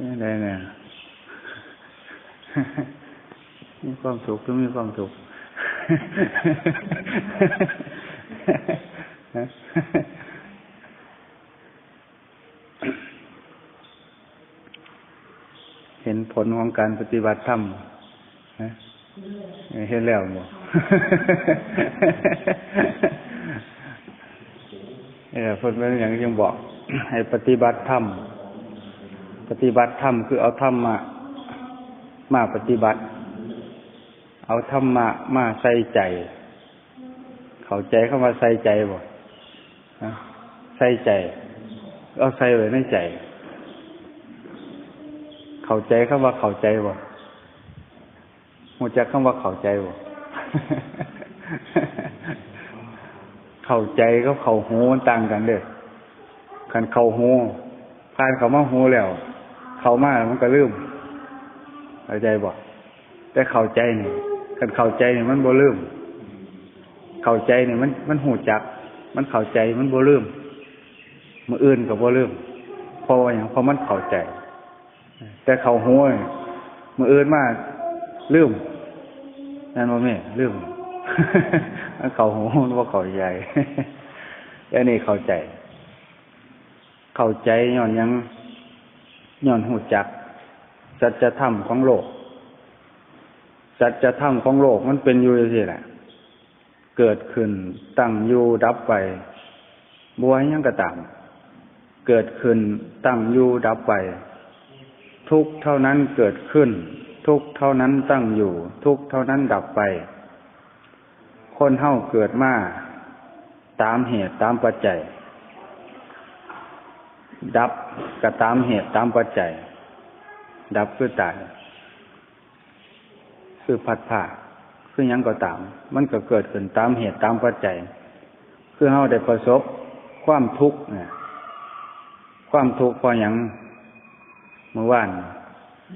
นี่ได้เนี่ยมีความสุขก็มีความสุขเห็นผลของการปฏิบัติธรรมเห็นแล้วบ่เออคนเป็นอย่างยังบอก ให้ปฏิบัติธรรม ปฏิบัติธรรมคือเอาธรรมมามาปฏิบัติ เอาธรรมะมาใส่ใจ เข้าใจเข้ามาใส่ใจบ่ใส่ใจ เอาใส่ไว้ในใจ เข้าใจเข้าว่าเข้าใจบ่หัวจักคำว่าเข้าใจบ่เข้าใจกับเข้าหูมันต่างกันเด้อคันเข้าหูผ่านเข้ามาหูแล้ว เข้ามามันก็ลืมเข้าใจบ่แต่เข้าใจนี่คันเข้าใจนี่มันบ่ลืมเข้าใจนี่มันมันหูจัก มันเข้าใจมันบ่ลืมมืออื่นก็บ่ลืมเพราะว่าอย่างเพราะมันเข้าใจ แต่เข้าหูมืออื่นมาลืมนั่นว่าแม่ลืมเขาหูว่าเขาใหญ่อันนี้เข้าใจ เข้าใจย้อนยัง ย้อนหูจัก สัจธรรมของโลก สัจธรรมของโลกมันเป็นอยู่อย่างนี้แหละ เกิดขึ้นตั้งอยู่ดับไปบัวยังกระตามเกิดขึ้นตั้งอยู่ดับไป ทุกเท่านั้นเกิดขึ้น ทุกเท่านั้นตั้งอยู่ ทุกเท่านั้นดับไป คนเฮาเกิดมาตามเหตุตามปัจจัย ดับก็ตามเหตุตามปัจจัย ดับคือตาย คือพัดผ่าคือยังก็ตาม มันก็เกิดขึ้นตามเหตุตามปัจจัย คือเฮาได้ประสบความทุกข์เนี่ยความทุกข์พออย่างเมื่อวาน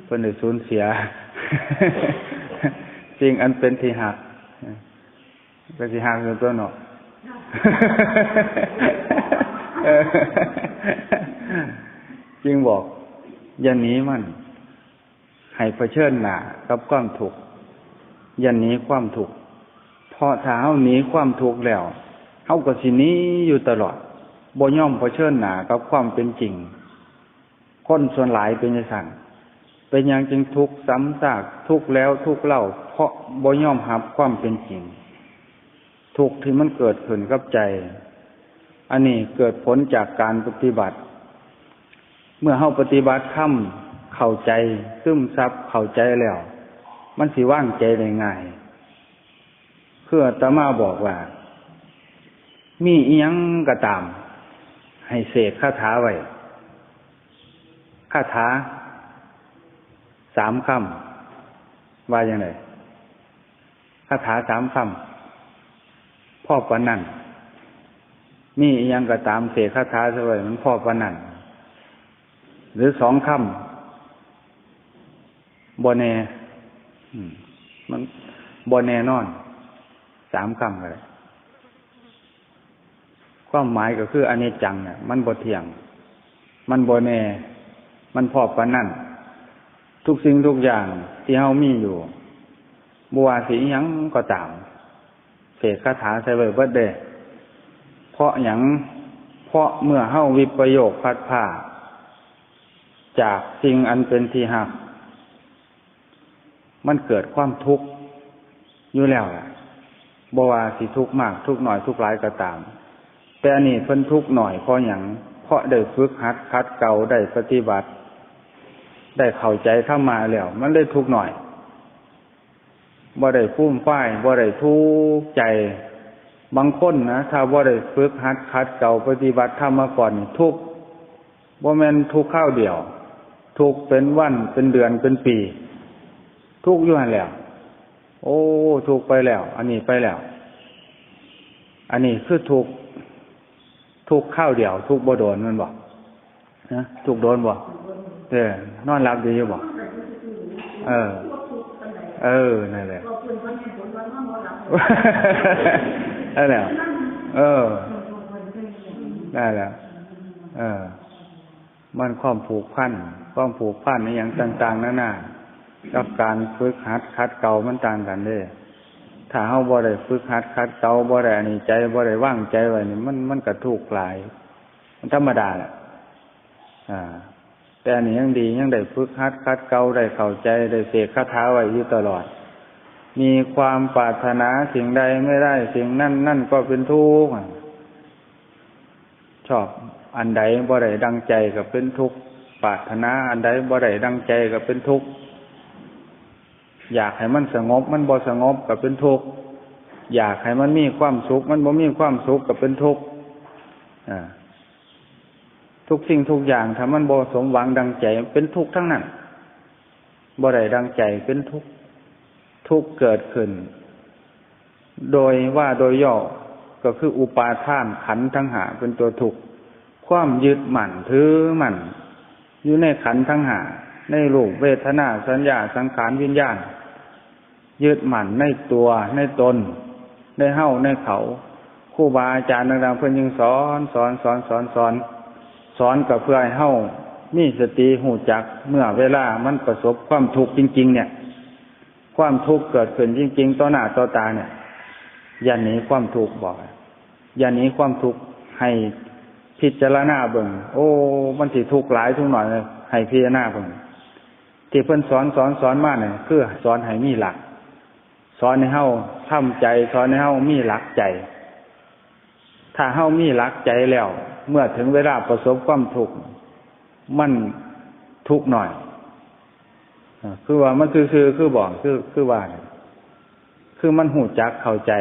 เพิ่นได้สูญเสียจริงอันเป็นที่หักก็สิหางตัวเนาะ จึงบอกอย่านี้มันให้เผชิญหน้ากับความทุกข์อย่านี้ความทุกข์พอถ้าเฮาหนีความทุกข์แล้วเฮาก็สินี้อยู่ตลอดบ่ย่อมเผชิญหน้ากับความเป็นจริง คนส่วนหลายเป็นอย่งนั้นเป็นอย่างจึงทุกข์ซ้ำซากทุกข์แล้วทุกข์เล่า เพราะบ่ย่อมรับความเป็นจริง ทุกที่มันเกิดขึ้นกับใจ อันนี้เกิดผลจากการปฏิบัติ เมื่อเฮาปฏิบัติทำเข้าใจซึมซับเข้าใจแล้ว มันสิว่างใจได้ง่ายเพื่อตมาบอกว่า มีอียังก็ตาม ให้เสกคาถาไว้คาถาสามคำว่าอย่างไรคาถาสามคำพ่อปนันมีอยังก็ตามเสกคาถาสวยมันพ่อปนัน หรือสองคำบนเนมันบนเนนอน สามคำเลยความหมายก็คืออันจังเนี่ยมันบทเทียง มันบนเนมันพ่อปนั่นทุกสิ่งทุกอย่างที่เฮามีอยู่บัวสียังก็ตามเสกคาถาใส่ไว้เบิดเดเพราะอย่งเพราะเมื่อเฮาวิปโยคพัดผ่า จากสิ่งอันเป็นที่หัก มันเกิดความทุกข์อยู่แล้วล่ะบว่าสิทุกข์มากทุกข์หน่อยทุกข์หลายก็ตาม แต่อันนี้เพิ่นทุกข์หน่อยเพราะอย่างเพราะได้ฝึกหัดคัดเก่าได้ปฏิบัติ ได้เข้าใจเข้ามาแล้ว มันได้ทุกข์หน่อยบ่ได้ฟุ้มฝ้ายบ่ได้ทุกใจ บางคนนะถ้าบ่ได้ฝึกหัดคัดเก่าปฏิบัติธรรมมาก่อนทุกบ่แม่นทุกข้าวเดียว ทุกเป็นวันเป็นเดือนเป็นปี ทุกอยู่หันแล้ว โอ้ทุกไปแล้ว อันนี้ไปแล้ว อันนี้คือทุกทุกข้าวเดียว ทุกบ่โดนมันบอกนะทุกโดนบอกเออนอนหลับดีอยู่บอกเออ เออนั่นแหละนั่นแหละเออได้แล้วเออ มันความผูกพันความผูกพันในอย่างต่างๆนั่นน่ะกับการฝึกหัดคัดเก่ามันต่างกันเด้ถ้าเฮาบ่ได้ฝึกหัดคัดเก่าบ่ได้อันนี้ใจบ่ได้ว่างใจไว้นี่มันมันก็ทุกข์หลาย มันธรรมดาแหละอ่า แต่อันนี้ยังดียังได้ฝึกหัดคัดเก่าได้เข้าใจได้เสกคาถาไว้อยู่ตลอด มีความปรารถนาสิ่งใดไม่ได้ สิ่งนั้นนั่นก็เป็นทุกข์ ชอบอันใดบ่ได้ดังใจก็เป็นทุกข์ปรารถนาอันใดบ่ได้ดังใจก็เป็นทุกข์อยากให้มันสงบ มันบ่สงบก็เป็นทุกข์อยากให้มันมีความสุข มันบ่มีความสุขก็เป็นทุกข์ทุกสิ่งทุกอย่างถ้ามันบ่สมหวังดังใจเป็นทุกข์ทั้งนั้นบ่ได้ดังใจเป็นทุกข์ทุกข์เกิดขึ้น โดยว่าโดยย่อ ก็คืออุปาทานขันทั้งหาเป็นตัวทุกข์ความยึดมั่นถือมั่นอยู่ในขันทั้งหา ในรูปเวทนาสัญญาสังขารวิญญาณ ยึดมั่นในตัวในตน ในเฮ้าในเขาคู่บาอาจารย์ต่างๆเพื่อนยังสอนสอนสอนสอนสอนสอนกับเพื่อให้เฮ้ามีสติหูจักเมื่อเวลามันประสบความทุกข์จริง ๆ เนี่ย ความทุกข์เกิดขึ้นจริง ๆ ต่อหน้าต่อตาเนี่ยอย่าหนีความทุกข์บอก อย่าหนีความทุกข์ให้พิจารณาเบิ่งโอ้ มันสิทุกข์หลายทุกหน่อยให้พิจารณาเบิ่งที่เพิ่นสอนสอนสอนมาเนี่ยคือสอนให้มีหลัก สอนให้เฮาทำใจ สอนให้เฮามีหลักใจ ถ้าเฮามีหลักใจแล้ว เมื่อถึงเวลาประสบความทุกข์มันทุกข์หน่อยคือว่ามันคือคือคือบอกคือคือว่า คือมันหูจักเข้าใจ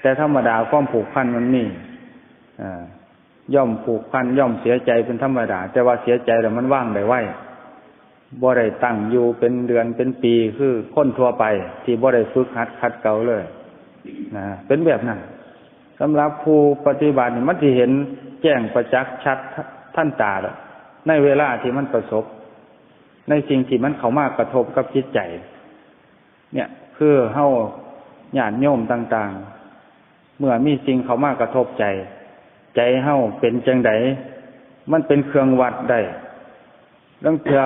แต่ธรรมดาความผูกพันมันมีย่อมผูกพันย่อมเสียใจเป็นธรรมดา แต่ว่าเสียใจแล้วมันว่างได้ไว้บ่ได้ตั้งอยู่เป็นเดือนเป็นปีคือคนทั่วไป ที่บ่ได้ฝึกหัดคัดเก่าเลยนะเป็นแบบนั้นสำหรับผู้ปฏิบัติมันที่เห็นแจ้งประจักษ์ชัดท่านตาแล้วในเวลาที่มันประสบ ในสิ่งที่มันเข้ามากระทบกับจิตใจ เนี่ย คือเฮาญาติโยมต่าง ๆ เมื่อมีสิ่งเขามากระทบใจ ใจเฮาเป็นจังไดมันเป็นเครื่องวัดได้เรื่องเถื่อ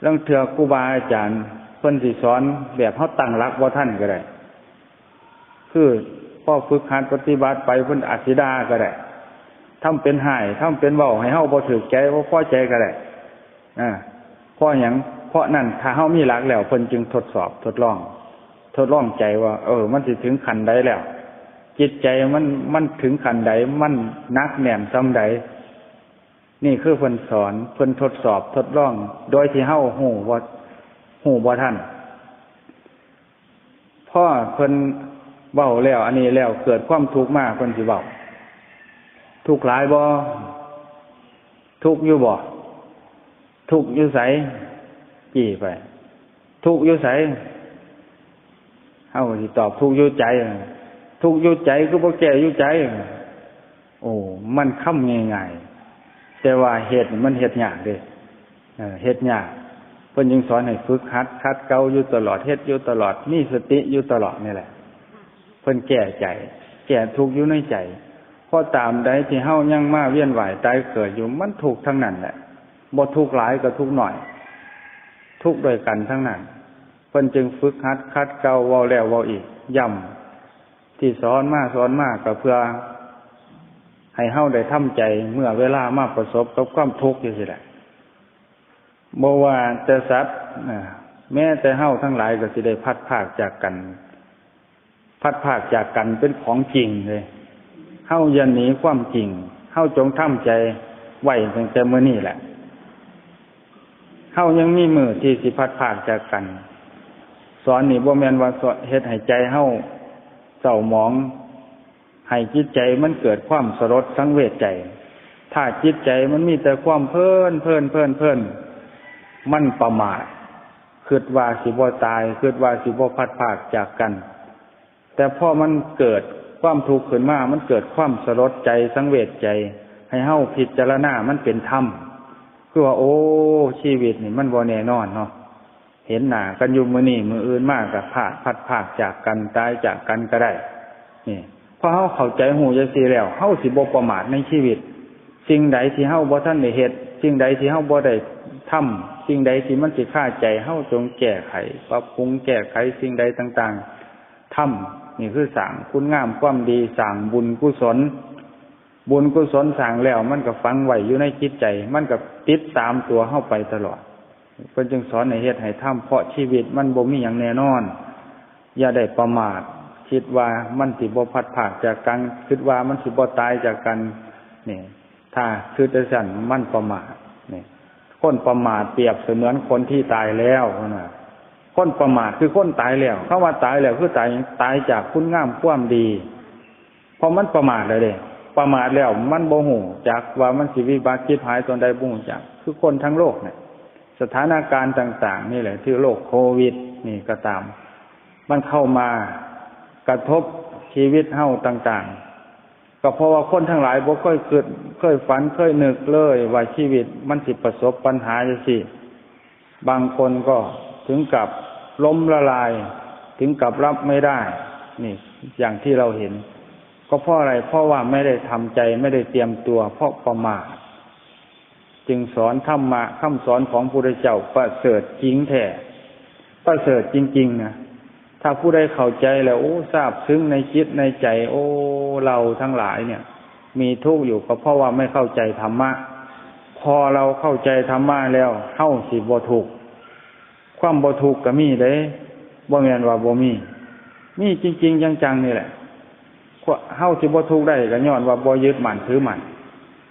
เรื่องเถื่อกูบาอาจารย์เพิ่นสิสอนแบบเขาตั้งรักว่าท่านก็ได้ คือพ่อฝึกหัดปฏิบัติไปเพิ่นอธิดาก็ได้ทำเป็นหายทำเป็นเบาให้เฮาบ่ถือใจว่าพ่อใจก็ได้อ่าพราะอย่างเพราะนั่นถ้าเฮามีหลักแล้วเพิ่นจึงทดสอบทดลอง ทดลองใจว่า เออ มันสิถึงขันใดแล้ว จิตใจมันมันถึงขันใดมันนักแน่นซ้ำใดนี่คือเพิ่นสอนเพิ่นทดสอบทดลอง โดยที่เฮาหูว่าหูบ่ท่านพ่อเพิ่นเบาแล้ว อันนี้แล้วเกิดความทุกข์มากเพิ่นสิเบาทุกข์หลายบ่ทุกข์อยู่บ่ทุกข์อยู่ใสกี่ไป ทุกข์อยู่ใสเฮาสิตอบทุกข์อยู่ใจ ทุกอยู่ใจก็บ่แก่อยู่ใจ โอ้มันค่ำง่ายๆแต่ว่าเหตุมันเหตุยากเด้เหตุยากเพิ่นยังสอนให้ฝึกหัดคัดเกาอยู่ตลอดเฮ็ดอยู่ตลอดมีสติอยู่ตลอดนี่แหละ เพิ่นแก้ใจ แก้ทุกอยู่ในใจเพราะตามใดที่เฮายังมาเวียนไหวตายเกิดอยู่มันถูกทั้งนั้นแหละบ่ทุกหลายก็ทุกหน่อย ทุกโดยกันทั้งนั้นเพิ่นจึงฝึกหัดคัดเกาเว้าแล้วเว้าอีกย่ำ ที่สอนมากสอนมากก็เพื่อ ให้เฮาได้ทำใจเมื่อเวลามาประสบกับความทุกข์อยู่สิแหละบ่ว่าแต่สัตว์แม้แต่เฮาทั้งหลายก็สิได้พัดภาคจากกัน พัดภาคจากกันเป็นของจริงเลยเฮายันหนีความจริงเฮาจงทำใจไหวตั้งแต่เมื่อนี้แหละเฮายังมีมือที่สิพัดภาคจากกัน สอนนี่บ่แม่นว่าเฮ็ดให้ใจเฮา เศร้าหมอง ให้จิตใจมันเกิดความสลดสังเวชใจ ถ้าจิตใจมันมีแต่ความเพลินเพลินเพลินเพลินมันประมาทคืดว่าสิบวตายคืดว่าสิบวพัดภาคจากกัน แต่พอมันเกิดความทุกข์ขึ้นมา มันเกิดความสลดใจสังเวชใจ ให้เฮ้าผิดจารณามันเป็นธรรมคือว่าโอ้ชีวิตนี่มันบ่แน่นอนเนาะ เห็นหนากันอยู่มือนี่มืออื่นมากกับผาดพัดภาจากกันตายจากกันก็ได้นี่พอเขาเข้าใจหูจะสีแล้วเขาสิบประมาทในชีวิต สิ่งใดที่เฮาบ่ท่านได้เฮ็ดสิ่งใดที่เฮาบ่ได้ทำสิ่งใดที่มันสิค่าใจเฮาจงแก้ไขปรับปรุงแก้ไขสิ่งใดต่างๆทำนี่คือสร้างคุณงามความดีสร้างบุญกุศล บุญกุศลสร้างแล้ว มันก็ฝังไหวอยู่ในจิตใจ มันก็ติดตามตัวเฮาไปตลอด เพิ่นจึงสอนให้เฮ็ดให้ทำเพราะชีวิตมันบ่มีหยังแน่นอน อย่าได้ประมาท คิดว่ามันสิบ่พัดผากจากกันคิดว่ามันสิบ่ตายจากกันนี่ถ้าคือจะสั่นมันประมาทนี่คนประมาทเปรียบเสมือนคนที่ตายแล้วนะคนประมาทคือคนตายแล้วคำว่าตายแล้วคือตายตายจากคุณงามความดีเพราะมันประมาทเลยเด้ประมาทแล้วมันโมโหจากว่ามันสิวิบัติคิดหายตอนใดบุ้งจากคือคนทั้งโลกเนี่ย สถานการณ์ต่าง ๆ นี่แหละ ที่โรคโควิด นี่ก็ตาม มันเข้ามากระทบชีวิตเฮาต่าง ๆ ก็เพราะว่าคนทั้งหลายบ่เคยเกิดเคยฝันเคยนึกเลยว่าชีวิตมันสิประสบปัญหาจังซี่บางคนก็ถึงกับล้มละลาย ถึงกับรับไม่ได้ นี่ อย่างที่เราเห็น ก็เพราะอะไรเพราะว่าไม่ได้ทำใจไม่ได้เตรียมตัว เพราะประมาท จึงสอนธรรมะคำสอนของพระพุทธเจ้าประเสริฐจริงแท้ประเสริฐจริง ๆนะถ้าผู้ใดเข้าใจแล้วโอ้ทราบซึ้งในจิตในใจ โอ้เราทั้งหลายเนี่ย มีทุกข์อยู่ก็เพราะว่าไม่เข้าใจธรรมะ พอเราเข้าใจธรรมะแล้วเข้าสิบ่ถูกความบ่ถูกก็มีเด้บ่แม่นว่าบ่มี มีจริง ๆ จังๆนี่แหละเข้าสิบ่ถูกได้ก็ย้อนว่าบ่ยึดมั่นถือมั่น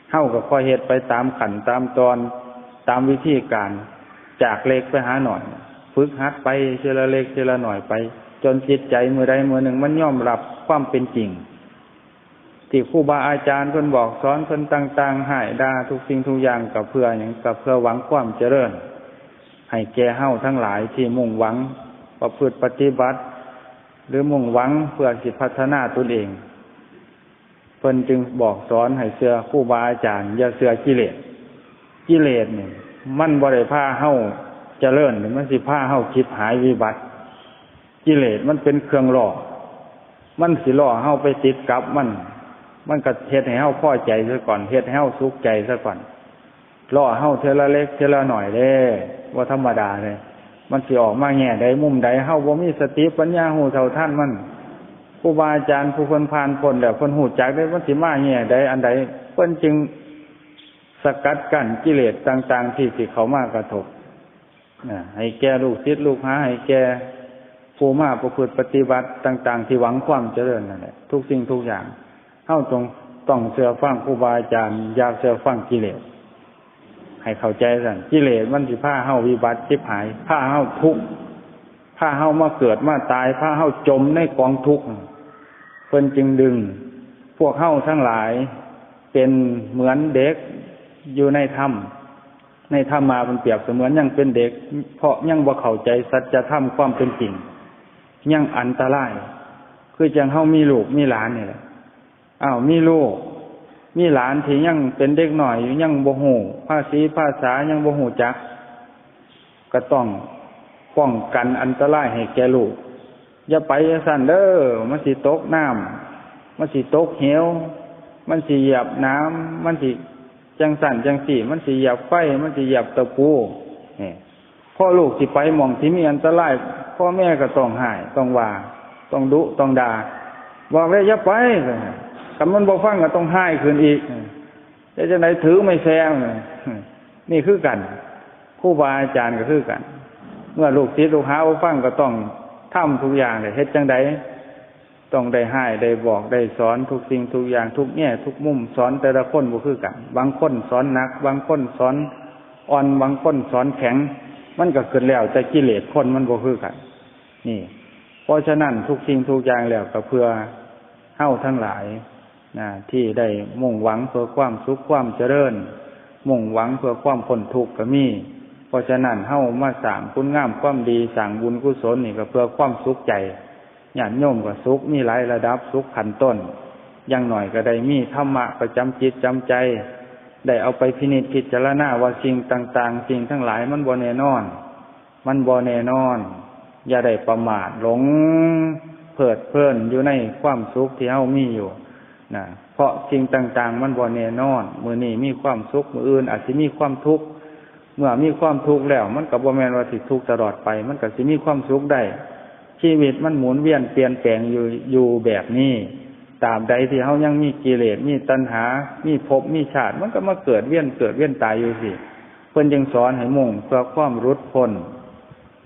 เข้ากับคอยเหตุไปตามขันตามตอนตามวิธีการจากเล็กไปหาหน่อย ฝึกหัดไปเชละเล็กเชละหน่อยไป จนจิตใจมือใดมือหนึ่งมันย่อมรับความเป็นจริง ที่ครูบาอาจารย์เพิ่นบอกสอนเพิ่นต่างๆให้ดาทุกสิ่งทุกอย่างกับเพื่ออย่างกับเพื่อหวังความเจริญ ให้แก่เฮาทั้งหลายที่มุ่งหวังประพฤติปฏิบัติ หรือมุ่งหวังเพื่อสิพัฒนาตนเอง เพิ่นจึงบอกสอนให้เสือคู่บาอาจารย์อย่าเสือกิเลสกิเลสเนี่ยมันบริผ้าเฮ้าเจริญมันสิผ้าเฮ้าคิดหายวิบัติ กิเลสมันเป็นเครื่องหล่อมันสิล่อเฮ้าไปติดกับมัน มันก็เฮ็ดให้เฮ้าพ่อใจซะก่อนเฮ็ดให้เฮ้าสุขใจซะก่อนล่อเฮ้าเทละเล็กเทละหน่อยเด้ว่าธรรมดาเลยมันสิออกมาแง่ใดมุมใดเฮ้าบ่มีสติปัญญาหูเท่าท่านมัน ครูบาอาจารย์ผู้คนผ่านพ้นแล้วคนหูจักได้วันสิมาเนี่ยใดอันใดเพิ่นจึงสกัดกั้นกิเลสต่าง ๆ ที่สิเขามากระทบให้แก่ลูกศิษย์ลูกหาให้แก่ผู้มาประพฤติปฏิบัติต่าง ๆ ที่หวังความเจริญนั่นแหละทุกสิ่งทุกอย่างเข้าตรงต้องเสือฟังครูบาอาจารย์ยาเสือฟังกิเลส ให้เข้าใจสั่นกิเลสมันสิผ้าเฮาวิบัติจิบหายผ้าเฮาทุกข์ ผ้าเฮามาเกิดมาตายผ้าเฮาจมในกองทุกข์เพิ่นจึงดึง พวกเข้าทั้งหลายเป็นเหมือนเด็กอยู่ในถ้ำในถ้ำมาเป็นเปรียบเสมือนยังเป็นเด็ก เพราะยังบ่เข้าใจสัจธรรมความเป็นจริงยังอันตราย คือจังเขามีลูกมีหลานนี่แหละอ้าวมีลูก มีหลานที่ยังเป็นเด็กหน่อยอยู่ยังโบหูภาษีภาษายังโบหูจัก ก็ต้อง ป้องกันอันตรายให้แก่ลูก อย่าไปสั่นเด้อมันสิตกน้ำมันสิตกเหว มันสิหยียบน้ำมันสิจังสั่นจังสี่มันสิหยียบไฟ มันสิหยียบตะปูนี่พ่อลูกสิไปมองที่มีอันตรายพ่อแม่ก็ต้องหายต้องว่าต้องดุต้องด่าบอกเลยอย่าไปคำมันบอกฟังก็ต้องใหายคืนอีกจะจะไหนถือไม่แซงนี่คือกันคู่บาอาจารย์ก็คือกัน เมื่อลูกศิษย์ลูกหาเอาฟังก็ต้องทำทุกอย่างเลยเฮ็ดจังไดต้องได้ให้ได้บอกได้สอนทุกสิ่งทุกอย่างทุกแง่ทุกมุมสอนแต่ละคนบ่คือกันบางคนสอนหนัก บางคนสอนอ่อนบางคนสอนแข็ง มันก็เกิดแล้วแต่กิเลสคนมันบ่คือกัน นี่ เพราะฉะนั้นทุกสิ่งทุกอย่างแล้วก็เพื่อเฮ้าทั้งหลายนะที่ได้มุ่งหวังเพื่อความสุขความเจริญ มุ่งหวังเพื่อความพ้นทุกข์ก็มี เพราะฉะนั้นเฮ้ามาสั่งคุณงามความดีสั่งบุญกุศลนี่ก็เพื่อความสุขใจญาติโยมก็สุขมีหลายระดับสุขขันต้นยังหน่อยก็ได้มีธรรมะประจำจิตจำใจ ได้เอาไปพินิจพิจารณาว่าสิ่งต่าง ๆ สิ่งทั้งหลายมันบ่แน่นอน มันบ่แน่นอน อย่าได้ประมาทหลงเพิดเพลินอยู่ในความสุขที่เฮามีอยู่นะเพราะสิ่งต่าง ๆ มันบ่แน่นอน มือนี้มีความสุขมืออื่นอาจจะมีความทุกข์ เมื่อมีความทุกข์แล้ว มันกับบ่าแมนว่าสิทุกข์ตลอดไป มันก็สิมีความสุขได้ ชีวิตมันหมุนเวียนเปลี่ยนแปลงอยู่อยู่แบบนี้ตามใดที่เขายังมีกิเลสมีตัณหา มีภพมีชาติ มันก็มาเกิดเวียนเกิดเวียนตายอยู่สิเพิ่นยังสอนให้มุ่งเพื่อความรุดพ้น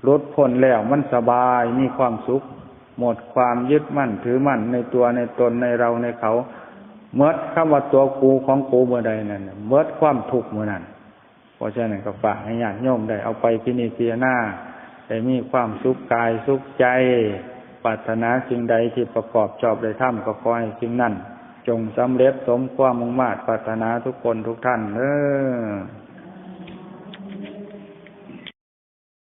รุดพ้นแล้วมันสบายมีความสุข หมดความยึดมั่นถือมั่นในตัวในตนในเราในเขาเมื่อคำว่าตัวกูของกูเมื่อใดนั่นเมื่อความทุกข์เมื่อนั้น ราะฉะนั้นก็ฝากให้ญาติโยมได้เอาไปพินิจพิจารณาได้มีความสุขกายสุขใจปรารถนาสิ่งใดที่ประกอบชอบได้ทำก็ขอให้สิ่งนั้น จงสำเร็จสมความมุ่งมา่ปรารถนาทุกคนทุกท่านเออ